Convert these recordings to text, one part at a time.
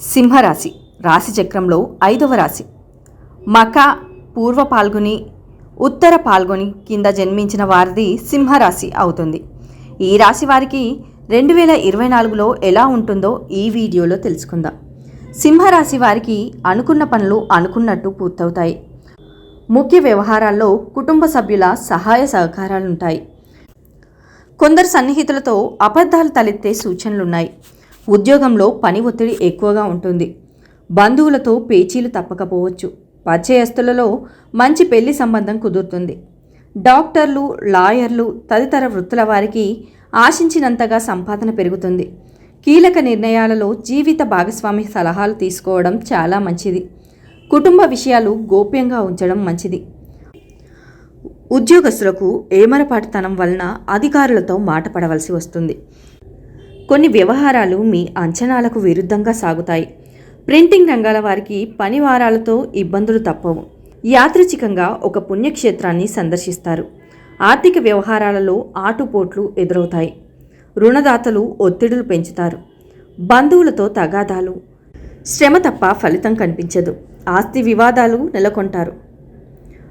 సింహరాశి రాశి చక్రంలో ఐదవ రాశి. మక పూర్వ పాల్గొని ఉత్తర పాల్గొని కింద జన్మించిన వారిది సింహరాశి అవుతుంది. ఈ రాశి వారికి రెండు వేల ఇరవై నాలుగులో ఎలా ఉంటుందో ఈ వీడియోలో తెలుసుకుందాం. సింహరాశి వారికి అనుకున్న పనులు అనుకున్నట్టు పూర్తవుతాయి. ముఖ్య వ్యవహారాల్లో కుటుంబ సభ్యుల సహాయ సహకారాలుంటాయి. కొందరు సన్నిహితులతో అబద్ధాలు తలెత్తే సూచనలున్నాయి. ఉద్యోగంలో పని ఒత్తిడి ఎక్కువగా ఉంటుంది. బంధువులతో పేచీలు తప్పకపోవచ్చు. పరిచయస్తులలో మంచి పెళ్ళి సంబంధం కుదురుతుంది. డాక్టర్లు లాయర్లు తదితర వృత్తుల వారికి ఆశించినంతగా సంపాదన పెరుగుతుంది. కీలక నిర్ణయాలలో జీవిత భాగస్వామి సలహాలు తీసుకోవడం చాలా మంచిది. కుటుంబ విషయాలు గోప్యంగా ఉంచడం మంచిది. ఉద్యోగస్తులకు ఏమరపాటుతనం వలన అధికారులతో మాట పడవలసి వస్తుంది. కొన్ని వ్యవహారాలు మీ అంచనాలకు విరుద్ధంగా సాగుతాయి. ప్రింటింగ్ రంగాల వారికి పని వారాలతో ఇబ్బందులు తప్పవు. యాదృచ్ఛికంగా ఒక పుణ్యక్షేత్రాన్ని సందర్శిస్తారు. ఆర్థిక వ్యవహారాలలో ఆటుపోట్లు ఎదురవుతాయి. రుణదాతలు ఒత్తిడులు పెంచుతారు. బంధువులతో తగాదాలు. శ్రమ తప్ప ఫలితం కనిపించదు. ఆస్తి వివాదాలు నెలకొంటారు.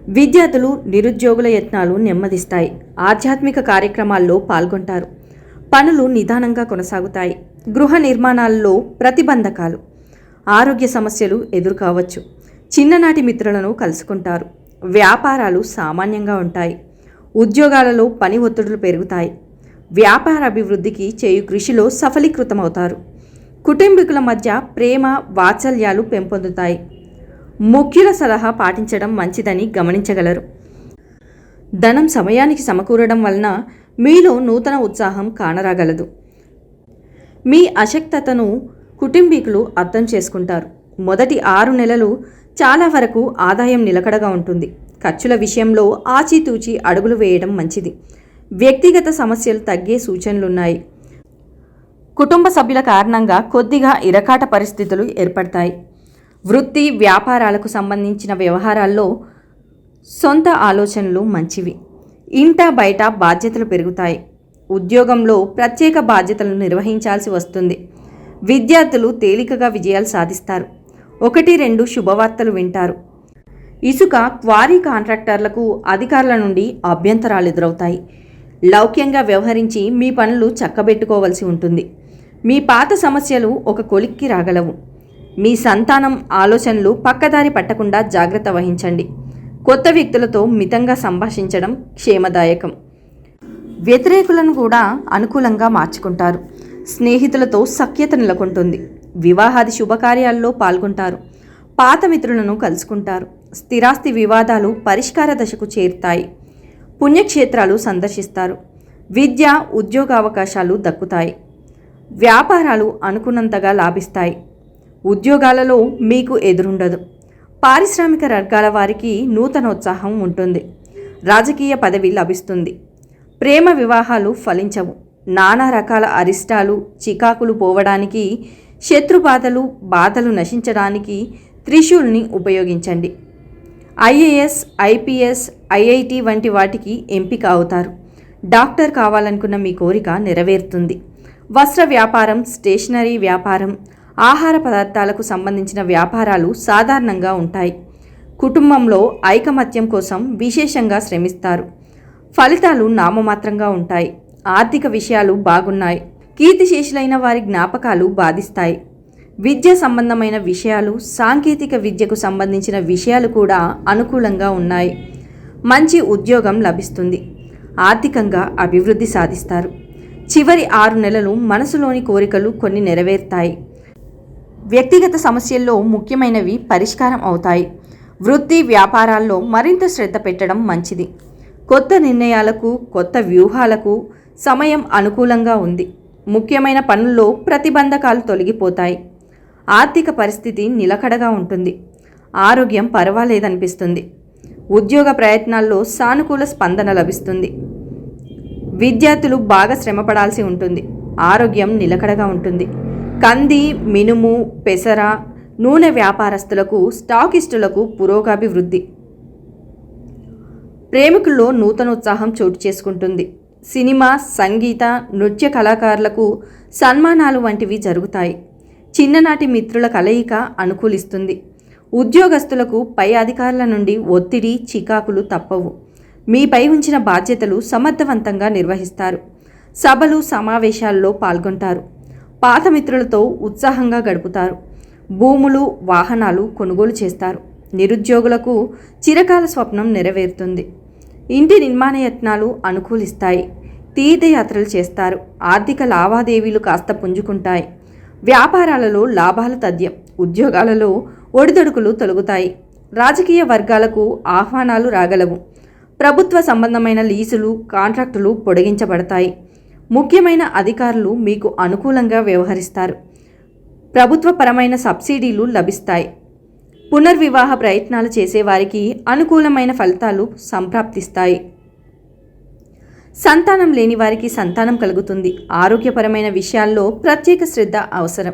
విద్యార్థులు నిరుద్యోగుల యత్నాలు నెమ్మదిస్తాయి. ఆధ్యాత్మిక కార్యక్రమాల్లో పాల్గొంటారు. పనులు నిదానంగా కొనసాగుతాయి. గృహ నిర్మాణాల్లో ప్రతిబంధకాలు ఆరోగ్య సమస్యలు ఎదుర్కోవచ్చు. చిన్ననాటి మిత్రులను కలుసుకుంటారు. వ్యాపారాలు సామాన్యంగా ఉంటాయి. ఉద్యోగాలలో పని ఒత్తిడులు పెరుగుతాయి. వ్యాపార అభివృద్ధికి చేయు కృషిలో సఫలీకృతమవుతారు. కుటుంబీకుల మధ్య ప్రేమ వాత్సల్యాలు పెంపొందుతాయి. ముఖ్యుల సలహా పాటించడం మంచిదని గమనించగలరు. ధనం సమయానికి సమకూరడం వలన మీలో నూతన ఉత్సాహం కానరాగలదు. మీ అశక్తతను కుటుంబీకులు అర్థం చేసుకుంటారు. మొదటి ఆరు నెలలు చాలా వరకు ఆదాయం నిలకడగా ఉంటుంది. ఖర్చుల విషయంలో ఆచితూచి అడుగులు వేయడం మంచిది. వ్యక్తిగత సమస్యలు తగ్గే సూచనలున్నాయి. కుటుంబ సభ్యుల కారణంగా కొద్దిగా ఇరకాట పరిస్థితులు ఏర్పడతాయి. వృత్తి వ్యాపారాలకు సంబంధించిన వ్యవహారాల్లో సొంత ఆలోచనలు మంచివి. ఇంట బయట బాధ్యతలు పెరుగుతాయి. ఉద్యోగంలో ప్రత్యేక బాధ్యతలను నిర్వహించాల్సి వస్తుంది. విద్యార్థులు తేలికగా విజయాలు సాధిస్తారు. ఒకటి రెండు శుభవార్తలు వింటారు. ఇసుక క్వారీ కాంట్రాక్టర్లకు అధికారుల నుండి అభ్యంతరాలు ఎదురవుతాయి. లౌక్యంగా వ్యవహరించి మీ పనులు చక్కబెట్టుకోవలసి ఉంటుంది. మీ పాత సమస్యలు ఒక కొలిక్కి రాగలవు. మీ సంతానం ఆలోచనలు పక్కదారి పట్టకుండా జాగ్రత్త వహించండి. కొత్త వ్యక్తులతో మితంగా సంభాషించడం క్షేమదాయకం. వ్యతిరేకులను కూడా అనుకూలంగా మార్చుకుంటారు. స్నేహితులతో సఖ్యత నెలకొంటుంది. వివాహాది శుభకార్యాల్లో పాల్గొంటారు. పాత మిత్రులను కలుసుకుంటారు. స్థిరాస్తి వివాదాలు పరిష్కార దశకు చేరుతాయి. పుణ్యక్షేత్రాలు సందర్శిస్తారు. విద్య ఉద్యోగ అవకాశాలు దక్కుతాయి. వ్యాపారాలు అనుకున్నంతగా లాభిస్తాయి. ఉద్యోగాలలో మీకు ఎదురుండదు. పారిశ్రామిక వర్గాల వారికి నూతనోత్సాహం ఉంటుంది. రాజకీయ పదవి లభిస్తుంది. ప్రేమ వివాహాలు ఫలించవు. నానా రకాల అరిష్టాలు చికాకులు పోవడానికి శత్రుబాధలు బాధలు నశించడానికి త్రిశూల్ని ఉపయోగించండి. ఐఏఎస్ ఐపీఎస్ ఐఐటి వంటి వాటికి ఎంపిక అవుతారు. డాక్టర్ కావాలనుకున్న మీ కోరిక నెరవేరుతుంది. వస్త్ర వ్యాపారం స్టేషనరీ వ్యాపారం ఆహార పదార్థాలకు సంబంధించిన వ్యాపారాలు సాధారణంగా ఉంటాయి. కుటుంబంలో ఐకమత్యం కోసం విశేషంగా శ్రమిస్తారు. ఫలితాలు నామమాత్రంగా ఉంటాయి. ఆర్థిక విషయాలు బాగున్నాయి. కీర్తిశేషులైన వారి జ్ఞాపకాలు బాధిస్తాయి. విద్య సంబంధమైన విషయాలు సాంకేతిక విద్యకు సంబంధించిన విషయాలు కూడా అనుకూలంగా ఉన్నాయి. మంచి ఉద్యోగం లభిస్తుంది. ఆర్థికంగా అభివృద్ధి సాధిస్తారు. చివరి ఆరు నెలలు మనసులోని కోరికలు కొన్ని నెరవేరుతాయి. వ్యక్తిగత సమస్యల్లో ముఖ్యమైనవి పరిష్కారం అవుతాయి. వృత్తి వ్యాపారాల్లో మరింత శ్రద్ధ పెట్టడం మంచిది. కొత్త నిర్ణయాలకు కొత్త వ్యూహాలకు సమయం అనుకూలంగా ఉంది. ముఖ్యమైన పనుల్లో ప్రతిబంధకాలు తొలగిపోతాయి. ఆర్థిక పరిస్థితి నిలకడగా ఉంటుంది. ఆరోగ్యం పర్వాలేదనిపిస్తుంది. ఉద్యోగ ప్రయత్నాల్లో సానుకూల స్పందన లభిస్తుంది. విద్యార్థులు బాగా శ్రమపడాల్సి ఉంటుంది. ఆరోగ్యం నిలకడగా ఉంటుంది. కంది మినుము పెసర నూనె వ్యాపారస్తులకు స్టాకిస్టులకు పురోగాభివృద్ధి. ప్రేమికుల్లో నూతన ఉత్సాహం చోటు చేసుకుంటుంది. సినిమా సంగీత నృత్య కళాకారులకు సన్మానాలు వంటివి జరుగుతాయి. చిన్ననాటి మిత్రుల కలయిక అనుకూలిస్తుంది. ఉద్యోగస్తులకు పై అధికారుల నుండి ఒత్తిడి చికాకులు తప్పవు. మీపై ఉంచిన బాధ్యతలు సమర్థవంతంగా నిర్వహిస్తారు. సభలు సమావేశాల్లో పాల్గొంటారు. పాత మిత్రులతో ఉత్సాహంగా గడుపుతారు. భూములు వాహనాలు కొనుగోలు చేస్తారు. నిరుద్యోగులకు చిరకాల స్వప్నం నెరవేరుతుంది. ఇంటి నిర్మాణ యత్నాలు అనుకూలిస్తాయి. తీర్థయాత్రలు చేస్తారు. ఆర్థిక లావాదేవీలు కాస్త పుంజుకుంటాయి. వ్యాపారాలలో లాభాలు తథ్యం. ఉద్యోగాలలో ఒడిదొడుకులు తొలగుతాయి. రాజకీయ వర్గాలకు ఆహ్వానాలు రాగలవు. ప్రభుత్వ సంబంధమైన లీజులు కాంట్రాక్టులు పొడిగించబడతాయి. ముఖ్యమైన అధికారులు మీకు అనుకూలంగా వ్యవహరిస్తారు. ప్రభుత్వపరమైన సబ్సిడీలు లభిస్తాయి. పునర్వివాహ ప్రయత్నాలు చేసేవారికి అనుకూలమైన ఫలితాలు సంప్రాప్తిస్తాయి. సంతానం లేని వారికి సంతానం కలుగుతుంది. ఆరోగ్యపరమైన విషయాల్లో ప్రత్యేక శ్రద్ధ అవసరం.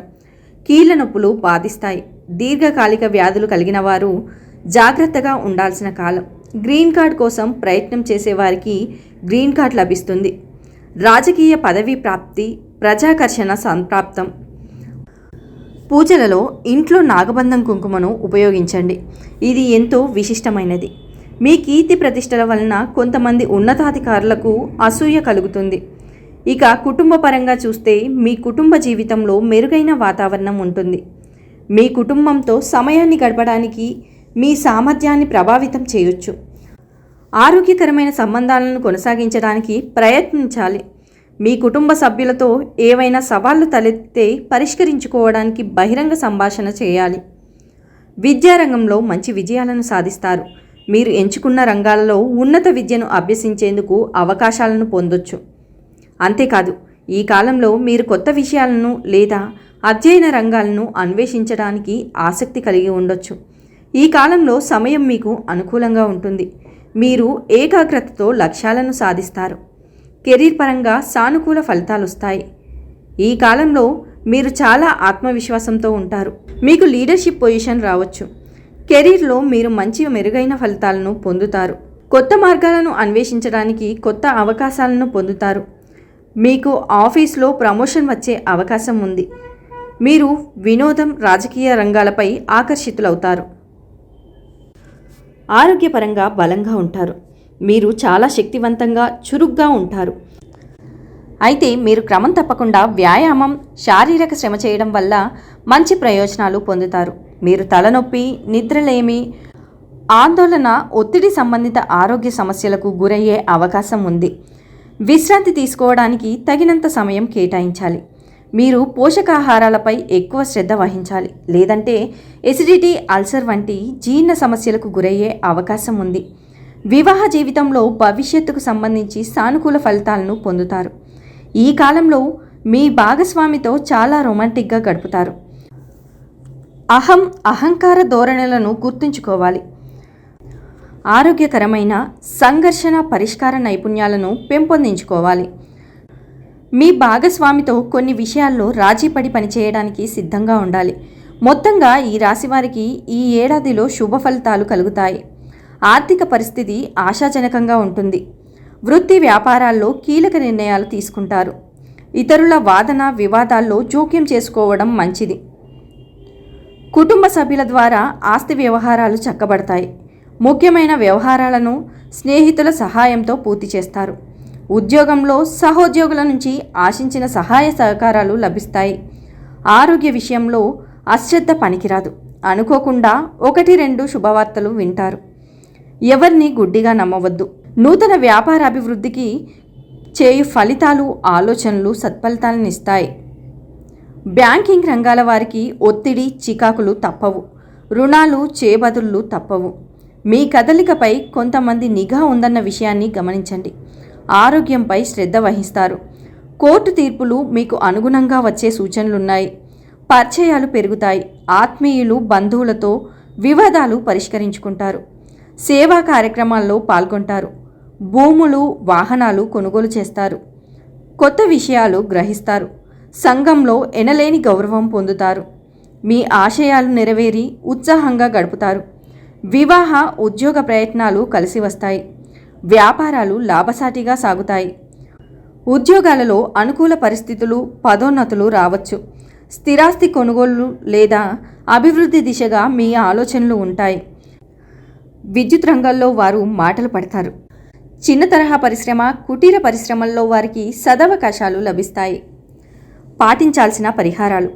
కీళ్ళ నొప్పులు బాధిస్తాయి. దీర్ఘకాలిక వ్యాధులు కలిగిన వారు జాగ్రత్తగా ఉండాల్సిన కాలం. గ్రీన్ కార్డ్ కోసం ప్రయత్నం చేసేవారికి గ్రీన్ కార్డ్ లభిస్తుంది. రాజకీయ పదవీ ప్రాప్తి ప్రజాకర్షణ సంప్రాప్తం. పూజలలో ఇంట్లో నాగబంధం కుంకుమను ఉపయోగించండి. ఇది ఎంతో విశిష్టమైనది. మీ కీర్తి ప్రతిష్టల వలన కొంతమంది ఉన్నతాధికారులకు అసూయ కలుగుతుంది. ఇక కుటుంబ పరంగా చూస్తే మీ కుటుంబ జీవితంలో మెరుగైన వాతావరణం ఉంటుంది. మీ కుటుంబంతో సమయాన్ని గడపడానికి మీ సామర్థ్యాన్ని ప్రభావితం చేయొచ్చు. ఆరోగ్యకరమైన సంబంధాలను కొనసాగించడానికి ప్రయత్నించాలి. మీ కుటుంబ సభ్యులతో ఏవైనా సవాళ్ళు తలెత్తితే పరిష్కరించుకోవడానికి బహిరంగ సంభాషణ చేయాలి. విద్యారంగంలో మంచి విజయాలను సాధిస్తారు. మీరు ఎంచుకున్న రంగాలలో ఉన్నత విద్యను అభ్యసించేందుకు అవకాశాలను పొందొచ్చు. అంతేకాదు ఈ కాలంలో మీరు కొత్త విషయాలను లేదా అధ్యయన రంగాలను అన్వేషించడానికి ఆసక్తి కలిగి ఉండొచ్చు. ఈ కాలంలో సమయం మీకు అనుకూలంగా ఉంటుంది. మీరు ఏకాగ్రతతో లక్ష్యాలను సాధిస్తారు. కెరీర్ పరంగా సానుకూల ఫలితాలు వస్తాయి ఈ కాలంలో మీరు చాలా ఆత్మవిశ్వాసంతో ఉంటారు. మీకు లీడర్షిప్ పొజిషన్ రావచ్చు. కెరీర్లో మీరు మంచి మెరుగైన ఫలితాలను పొందుతారు. కొత్త మార్గాలను అన్వేషించడానికి కొత్త అవకాశాలను పొందుతారు. మీకు ఆఫీస్లో ప్రమోషన్ వచ్చే అవకాశం ఉంది. మీరు వినోదం రాజకీయ రంగాలపై ఆకర్షితులవుతారు. ఆరోగ్యపరంగా బలంగా ఉంటారు. మీరు చాలా శక్తివంతంగా చురుగ్గా ఉంటారు. అయితే మీరు క్రమం తప్పకుండా వ్యాయామం శారీరక శ్రమ చేయడం వల్ల మంచి ప్రయోజనాలు పొందుతారు. మీరు తలనొప్పి నిద్రలేమి ఆందోళన ఒత్తిడి సంబంధిత ఆరోగ్య సమస్యలకు గురయ్యే అవకాశం ఉంది. విశ్రాంతి తీసుకోవడానికి తగినంత సమయం కేటాయించాలి. మీరు పోషకాహారాలపై ఎక్కువ శ్రద్ధ వహించాలి. లేదంటే ఎసిడిటీ అల్సర్ వంటి జీర్ణ సమస్యలకు గురయ్యే అవకాశం ఉంది. వివాహ జీవితంలో భవిష్యత్తుకు సంబంధించి సానుకూల ఫలితాలను పొందుతారు. ఈ కాలంలో మీ భాగస్వామితో చాలా రొమాంటిక్గా గడుపుతారు. అహం అహంకార ధోరణులను గుర్తుంచుకోవాలి. ఆరోగ్యకరమైన సంఘర్షణ పరిష్కార నైపుణ్యాలను పెంపొందించుకోవాలి. మీ భాగస్వామితో కొన్ని విషయాల్లో రాజీపడి పనిచేయడానికి సిద్ధంగా ఉండాలి. మొత్తంగా ఈ రాశివారికి ఈ ఏడాదిలో శుభ ఫలితాలు కలుగుతాయి. ఆర్థిక పరిస్థితి ఆశాజనకంగా ఉంటుంది. వృత్తి వ్యాపారాల్లో కీలక నిర్ణయాలు తీసుకుంటారు. ఇతరుల వాదన వివాదాల్లో జోక్యం చేసుకోవడం మంచిది. కుటుంబ సభ్యుల ద్వారా ఆస్తి వ్యవహారాలు చక్కబడతాయి. ముఖ్యమైన వ్యవహారాలను స్నేహితుల సహాయంతో పూర్తి చేస్తారు. ఉద్యోగంలో సహోద్యోగుల నుంచి ఆశించిన సహాయ సహకారాలు లభిస్తాయి. ఆరోగ్య విషయంలో అశ్రద్ధ పనికిరాదు. అనుకోకుండా ఒకటి రెండు శుభవార్తలు వింటారు. ఎవరిని గుడ్డిగా నమ్మవద్దు. నూతన వ్యాపార అభివృద్ధికి చేయు ఫలితాలు ఆలోచనలు సత్ఫలితాలను ఇస్తాయి. బ్యాంకింగ్ రంగాల వారికి ఒత్తిడి చికాకులు తప్పవు. రుణాలు చేబదుళ్ళు తప్పవు. మీ కదలికపై కొంతమంది నిఘా ఉందన్న విషయాన్ని గమనించండి. ఆరోగ్యంపై శ్రద్ధ వహిస్తారు. కోర్టు తీర్పులు మీకు అనుగుణంగా వచ్చే సూచనలున్నాయి. పరిచయాలు పెరుగుతాయి. ఆత్మీయులు బంధువులతో వివాదాలు పరిష్కరించుకుంటారు. సేవా కార్యక్రమాల్లో పాల్గొంటారు. భూములు వాహనాలు కొనుగోలు చేస్తారు. కొత్త విషయాలు గ్రహిస్తారు. సంఘంలో ఎనలేని గౌరవం పొందుతారు. మీ ఆశయాలు నెరవేరి ఉత్సాహంగా గడుపుతారు. వివాహ ఉద్యోగ ప్రయత్నాలు కలిసి వస్తాయి. వ్యాపారాలు లాభసాటిగా సాగుతాయి. ఉద్యోగాలలో అనుకూల పరిస్థితులు పదోన్నతులు రావచ్చు. స్థిరాస్తి కొనుగోలు లేదా అభివృద్ధి దిశగా మీ ఆలోచనలు ఉంటాయి. విద్యుత్ రంగంలో వారు మాటలు పడతారు. చిన్న తరహా పరిశ్రమ కుటీర పరిశ్రమల్లో వారికి సదవకాశాలు లభిస్తాయి. పాటించాల్సిన పరిహారాలు.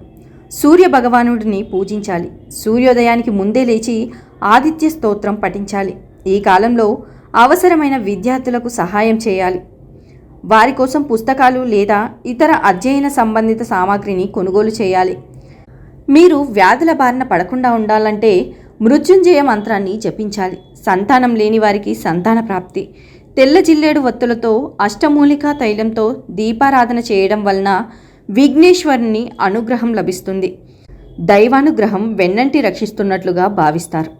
సూర్య భగవానుడిని పూజించాలి. సూర్యోదయానికి ముందే లేచి ఆదిత్య స్తోత్రం పఠించాలి. ఈ కాలంలో అవసరమైన విద్యార్థులకు సహాయం చేయాలి. వారి కోసం పుస్తకాలు లేదా ఇతర అధ్యయన సంబంధిత సామాగ్రిని కొనుగోలు చేయాలి. మీరు వ్యాధుల బారిన పడకుండా ఉండాలంటే మృత్యుంజయ మంత్రాన్ని జపించాలి. సంతానం లేని వారికి సంతాన ప్రాప్తి. తెల్ల జిల్లేడు వత్తులతో అష్టమూలికా తైలంతో దీపారాధన చేయడం వలన విఘ్నేశ్వరుని అనుగ్రహం లభిస్తుంది. దైవానుగ్రహం వెన్నంటి రక్షిస్తున్నట్లుగా భావిస్తారు.